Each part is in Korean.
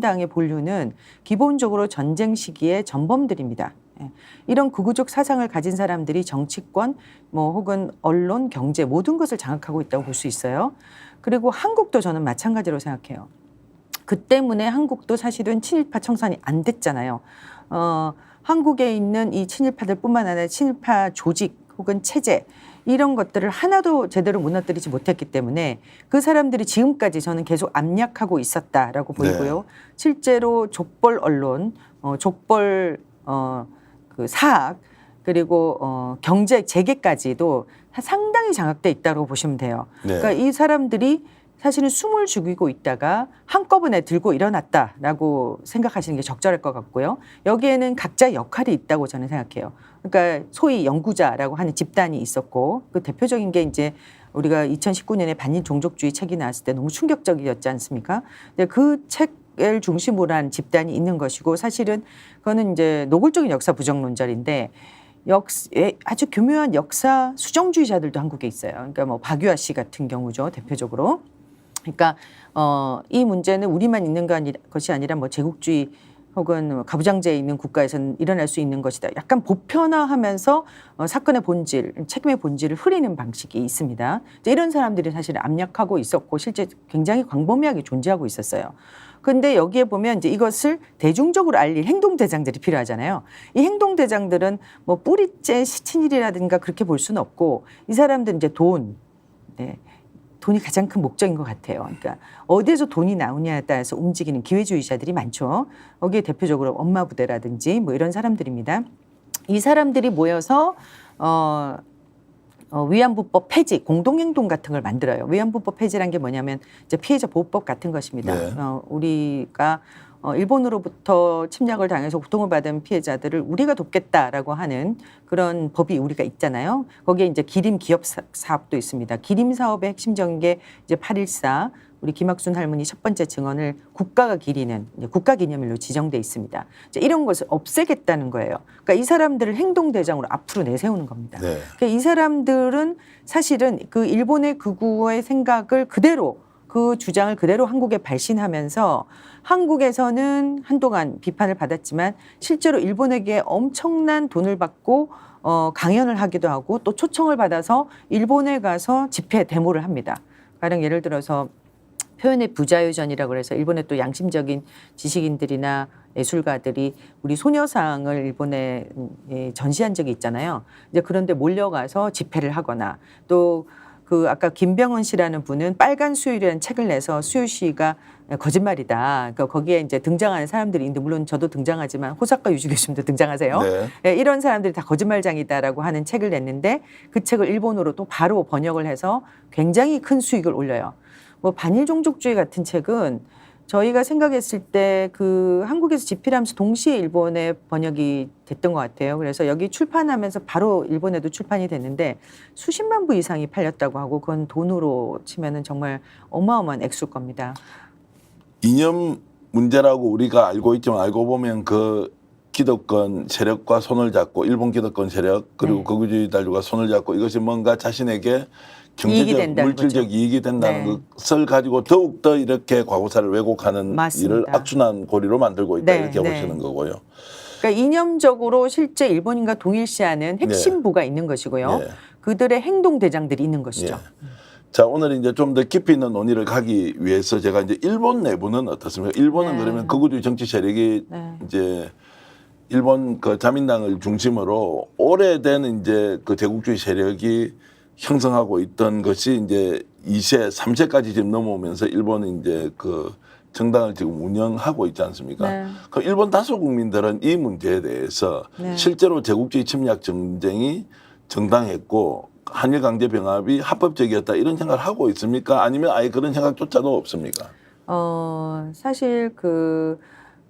당의 본류는 기본적으로 전쟁 시기의 전범들입니다. 예. 이런 극우적 사상을 가진 사람들이 정치권, 뭐 혹은 언론, 경제 모든 것을 장악하고 있다고 볼 수 있어요. 그리고 한국도 저는 마찬가지로 생각해요. 그 때문에 한국도 사실은 친일파 청산이 안 됐잖아요. 어, 한국에 있는 이 친일파들뿐만 아니라 친일파 조직 혹은 체제 이런 것들을 하나도 제대로 무너뜨리지 못했기 때문에 그 사람들이 지금까지 저는 계속 압력하고 있었다라고 보이고요. 실제로 족벌 언론, 어, 족벌 어, 그 사학 그리고 어, 경제 재계까지도 상당히 장악돼 있다고 보시면 돼요. 네. 그러니까 이 사람들이 사실은 숨을 죽이고 있다가 한꺼번에 들고 일어났다라고 생각하시는 게 적절할 것 같고요. 여기에는 각자 역할이 있다고 저는 생각해요. 그러니까 소위 연구자라고 하는 집단이 있었고 그 대표적인 게 이제 우리가 2019년에 반일 종족주의 책이 나왔을 때 너무 충격적이었지 않습니까? 근데 그 책을 중심으로 한 집단이 있는 것이고 사실은 그거는 이제 노골적인 역사 부정론자인데 역 아주 교묘한 역사 수정주의자들도 한국에 있어요. 그러니까 뭐 박유아 씨 같은 경우죠, 대표적으로. 그러니까 어, 이 문제는 우리만 있는 것이 아니라 뭐 제국주의 혹은 뭐 가부장제에 있는 국가에서는 일어날 수 있는 것이다. 약간 보편화하면서 어, 사건의 본질, 책임의 본질을 흐리는 방식이 있습니다. 이제 이런 사람들이 사실 압력하고 있었고 실제 굉장히 광범위하게 존재하고 있었어요. 근데 여기에 보면 이제 이것을 대중적으로 알릴 행동 대장들이 필요하잖아요. 이 행동 대장들은 뭐 뿌리째 시친일이라든가 그렇게 볼 수는 없고 이 사람들은 이제 돈, 네. 돈이 가장 큰 목적인 것 같아요. 그러니까 어디에서 돈이 나오냐에 따라서 움직이는 기회주의자들이 많죠. 거기에 대표적으로 엄마 부대라든지 뭐 이런 사람들입니다. 이 사람들이 모여서 어, 어, 위안부법 폐지, 공동행동 같은 걸 만들어요. 위안부법 폐지란 게 뭐냐면 이제 피해자 보호법 같은 것입니다. 네. 어, 우리가 어, 일본으로부터 침략을 당해서 고통을 받은 피해자들을 우리가 돕겠다라고 하는 그런 법이 우리가 있잖아요. 거기에 이제 기림 기업 사- 사업도 있습니다. 기림 사업의 핵심적인 게 이제 8.14 우리 김학순 할머니 첫 번째 증언을 국가가 기리는 이제 국가 기념일로 지정돼 있습니다. 이제 이런 것을 없애겠다는 거예요. 그러니까 이 사람들을 행동 대장으로 앞으로 내세우는 겁니다. 네. 그러니까 이 사람들은 사실은 그 일본의 극우의 생각을 그대로 그 주장을 그대로 한국에 발신하면서 한국에서는 한동안 비판을 받았지만 실제로 일본에게 엄청난 돈을 받고 어, 강연을 하기도 하고 또 초청을 받아서 일본에 가서 집회 데모를 합니다. 가령 예를 들어서 표현의 부자유전이라고 그래서 일본의 또 양심적인 지식인들이나 예술가들이 우리 소녀상을 일본에 예, 전시한 적이 있잖아요. 이제 그런데 몰려가서 집회를 하거나 또 그 아까 김병헌 씨라는 분은 빨간 수요일이라는 책을 내서 수요 씨가 거짓말이다. 그러니까 거기에 이제 등장하는 사람들이 있는데 물론 저도 등장하지만 호사카 유지 교수님도 등장하세요. 네. 예, 이런 사람들이 다 거짓말장이다라고 하는 책을 냈는데 그 책을 일본어로 또 바로 번역을 해서 굉장히 큰 수익을 올려요. 뭐 반일 종족주의 같은 책은 저희가 생각했을 때 그 한국에서 집필하면서 동시에 일본에 번역이 됐던 것 같아요. 그래서 여기 출판하면서 바로 일본에도 출판이 됐는데 수십만 부 이상이 팔렸다고 하고 그건 돈으로 치면은 정말 어마어마한 액수일 겁니다. 이념 문제라고 우리가 알고 있지만 알고 보면 그 기득권 세력과 손을 잡고 일본 기득권 세력 그리고 네. 극우주의자들과 손을 잡고 이것이 뭔가 자신에게 이익이 경제적 된다는 물질적 거죠. 이익이 된다는 네. 것을 가지고 더욱 더 이렇게 과거사를 왜곡하는 맞습니다. 일을 악순환 고리로 만들고 있다 네, 이렇게 네. 보시는 거고요. 그러니까 이념적으로 실제 일본인과 동일시하는 핵심부가 있는 것이고요. 네. 그들의 행동 대장들이 있는 것이죠. 예. 자 오늘 이제 좀 더 깊이 있는 논의를 가기 위해서 제가 이제 일본 내부는 어떻습니까? 일본은 네. 그러면 극우주의 정치 세력이 네. 이제 일본 그 자민당을 중심으로 오래된 이제 그 제국주의 세력이 형성하고 있던 것이 이제 2세, 3세까지 지금 넘어오면서 일본은 이제 그 정당을 지금 운영하고 있지 않습니까? 네. 그 일본 다수 국민들은 이 문제에 대해서 네. 실제로 제국주의 침략 전쟁이 정당했고 한일 강제 병합이 합법적이었다 이런 생각을 하고 있습니까? 아니면 아예 그런 생각조차도 없습니까? 어, 사실 그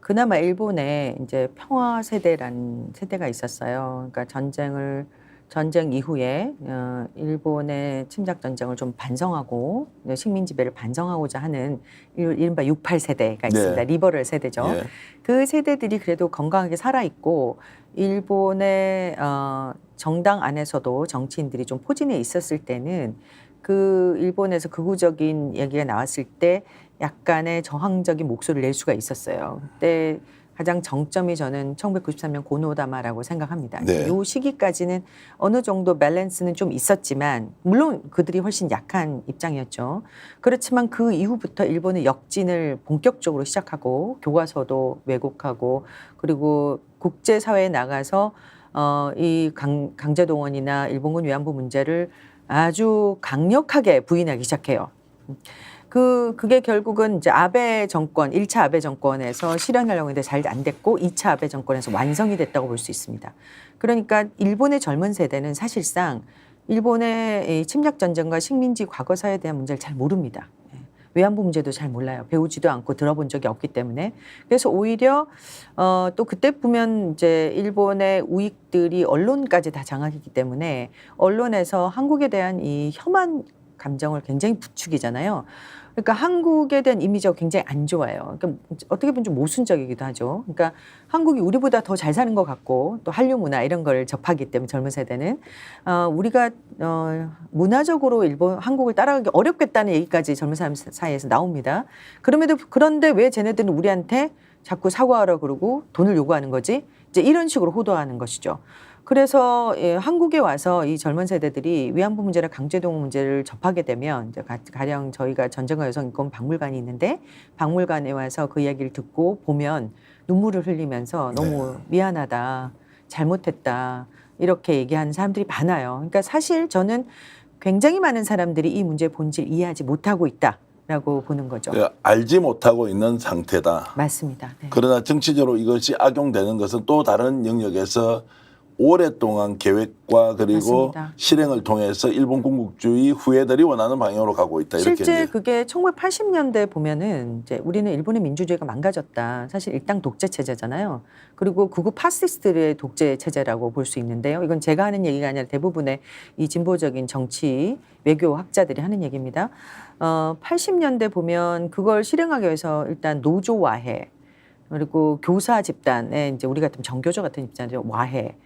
그나마 일본에 이제 평화 세대라는 세대가 있었어요. 그러니까 전쟁을 전쟁 이후에 어, 일본의 침략 전쟁을 좀 반성하고 네, 식민 지배를 반성하고자 하는 일- 이른바 68 세대가 있습니다. 네. 리버럴 세대죠. 예. 그 세대들이 그래도 건강하게 살아 있고 일본의 어, 정당 안에서도 정치인들이 좀 포진해 있었을 때는 그 일본에서 극우적인 얘기가 나왔을 때 약간의 저항적인 목소리를 낼 수가 있었어요. 그때 가장 정점이 저는 1993년 고노다마라고 생각합니다. 네. 이 시기까지는 어느 정도 밸런스는 좀 있었지만 물론 그들이 훨씬 약한 입장이었죠. 그렇지만 그 이후부터 일본의 역진을 본격적으로 시작하고 교과서도 왜곡하고 그리고 국제 사회에 나가서 어, 이 강, 강제동원이나 일본군 위안부 문제를 아주 강력하게 부인하기 시작해요. 그 그게 결국은 이제 아베 정권, 1차 아베 정권에서 실현하려고 했는데 잘 안 됐고 2차 아베 정권에서 완성이 됐다고 볼 수 있습니다. 그러니까 일본의 젊은 세대는 사실상 일본의 이 침략 전쟁과 식민지 과거사에 대한 문제를 잘 모릅니다. 예. 외환부 문제도 잘 몰라요. 배우지도 않고 들어본 적이 없기 때문에. 그래서 오히려 어, 또 그때 보면 이제 일본의 우익들이 언론까지 다 장악했기 때문에 언론에서 한국에 대한 이 혐한 감정을 굉장히 부추기잖아요. 그러니까 한국에 대한 이미지가 굉장히 안 좋아요. 그러니까 어떻게 보면 좀 모순적이기도 하죠. 그러니까 한국이 우리보다 더 잘 사는 것 같고 또 한류 문화 이런 걸 접하기 때문에 젊은 세대는 어, 우리가 어, 문화적으로 일본 한국을 따라가기 어렵겠다는 얘기까지 젊은 사람 사이에서 나옵니다. 그럼에도 그런데 왜 쟤네들은 우리한테 자꾸 사과하라 그러고 돈을 요구하는 거지? 이제 이런 식으로 호도하는 것이죠. 그래서 예, 한국에 와서 이 젊은 세대들이 위안부 문제나 강제동원 문제를 접하게 되면 이제 가- 가령 저희가 전쟁과 여성 인권 박물관이 있는데 박물관에 와서 그 이야기를 듣고 보면 눈물을 흘리면서 너무 미안하다, 잘못했다 이렇게 얘기하는 사람들이 많아요. 그러니까 사실 저는 굉장히 많은 사람들이 이 문제의 본질 이해하지 못하고 있다 라고 보는 거죠. 그 알지 못하고 있는 상태다. 맞습니다. 네. 그러나 정치적으로 이것이 악용되는 것은 또 다른 영역에서 오랫동안 계획과 그리고 맞습니다. 실행을 통해서 일본 군국주의 후예들이 원하는 방향으로 가고 있다. 이렇게 실제 이제 그게 1980년대 보면은 이제 우리는 일본의 민주주의가 망가졌다. 사실 일당 독재 체제잖아요. 그리고 극우 파시스트의 독재 체제라고 볼 수 있는데요. 이건 제가 하는 얘기가 아니라 대부분의 이 진보적인 정치 외교 학자들이 하는 얘기입니다. 어, 80년대 보면 그걸 실행하기 위해서 일단 노조와해 그리고 교사 집단에 이제 우리 같은 정교조 같은 집단이 와해.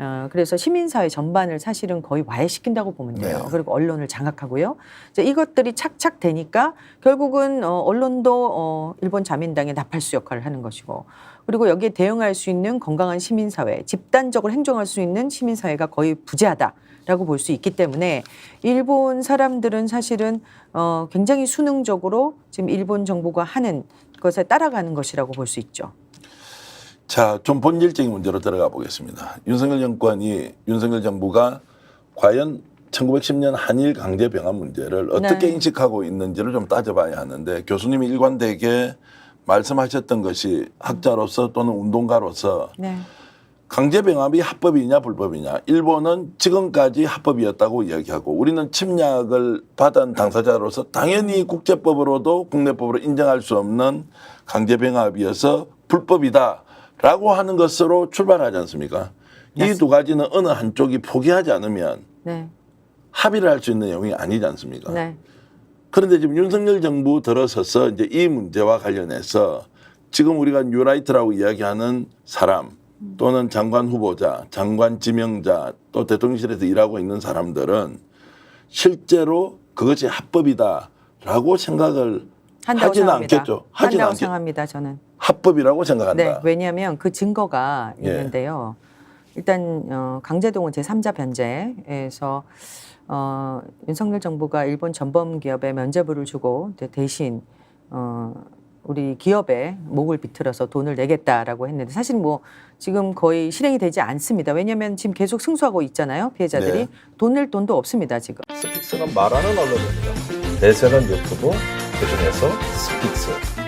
어, 그래서 시민사회 전반을 사실은 거의 와해시킨다고 보면 돼요. 네. 그리고 언론을 장악하고요. 이제 이것들이 착착 되니까 결국은 어, 언론도 어, 일본 자민당의 나팔수 역할을 하는 것이고 그리고 여기에 대응할 수 있는 건강한 시민사회, 집단적으로 행정할 수 있는 시민사회가 거의 부재하다 라고 볼 수 있기 때문에 일본 사람들은 사실은 어, 굉장히 수능적으로 지금 일본 정부가 하는 것에 따라가는 것이라고 볼 수 있죠. 자, 좀 본질적인 문제로 들어가 보겠습니다. 윤석열 정권이 윤석열 정부가 과연 1910년 한일 강제 병합 문제를 어떻게 네. 인식하고 있는지를 좀 따져봐야 하는데 교수님이 일관되게 말씀하셨던 것이 학자로서 또는 운동가로서 네. 강제 병합이 합법이냐 불법이냐 일본은 지금까지 합법이었다고 이야기하고 우리는 침략을 받은 당사자로서 당연히 국제법으로도 국내법으로 인정할 수 없는 강제 병합이어서 불법이다 라고 하는 것으로 출발하지 않습니까? 이 두 가지는 어느 한쪽이 포기하지 않으면 네. 합의를 할 수 있는 내용이 아니지 않습니까? 네. 그런데 지금 윤석열 정부 들어서서 이제 이 문제와 관련해서 지금 우리가 뉴라이트라고 이야기하는 사람 또는 장관 후보자, 장관 지명자 또 대통령실에서 일하고 있는 사람들은 실제로 그것이 합법이다라고 생각을 하지는. 않겠죠. 하지는 한다고 않겠. 생각합니다. 저는. 합법이라고 생각한다. 네. 왜냐하면 그 증거가 예. 있는데요. 일단 어, 강제동원 제3자 변제에서 어, 윤석열 정부가 일본 전범 기업에 면제부를 주고 대신 어, 우리 기업에 목을 비틀어서 돈을 내겠다라고 했는데 사실 뭐 지금 거의 실행이 되지 않습니다. 왜냐하면 지금 계속 승소하고 있잖아요. 피해자들이 네. 돈낼 돈도 없습니다. 지금. 스픽스는 말하는 언론입니다. 대세는 유튜브, 그중에서 스픽스.